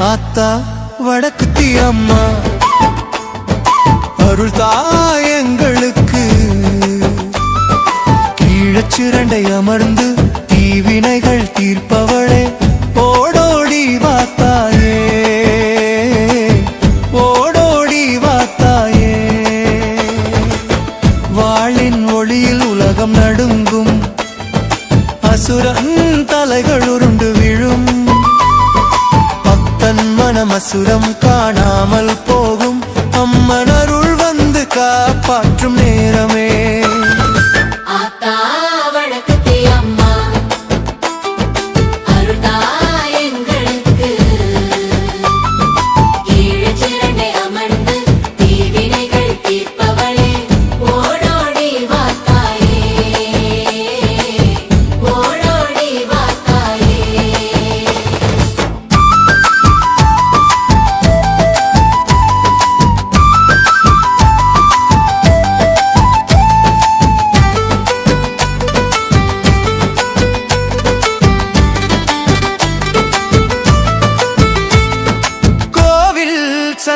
ஆத்தா வடக்குத்தி அம்மா. அருள் தாயங்களுக்கு கீழச்சிரண்டை அமர்ந்து தீவினைகள் தீர்ப்பவளே. ஓடோடி வாத்தாயே. ஓடோடி வாத்தாயே. வாளின் ஒளியில் உலகம் நடுங்கும். அசுரன் தலைகள் உருண்டு மனமசுரம் காணாமல் போகும். அம்மன் அருள் வந்து காப்பாற்றும் நேரமே.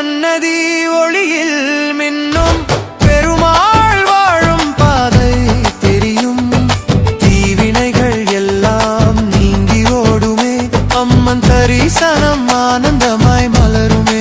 சன்னதி ஒளியில் மின்னும் பெருமாள் வாழும் பாதை தெரியும். தீவினைகள் எல்லாம் நீங்கி ஓடுமே. அம்மன் தரிசனம் ஆனந்தமாய் மலருமே.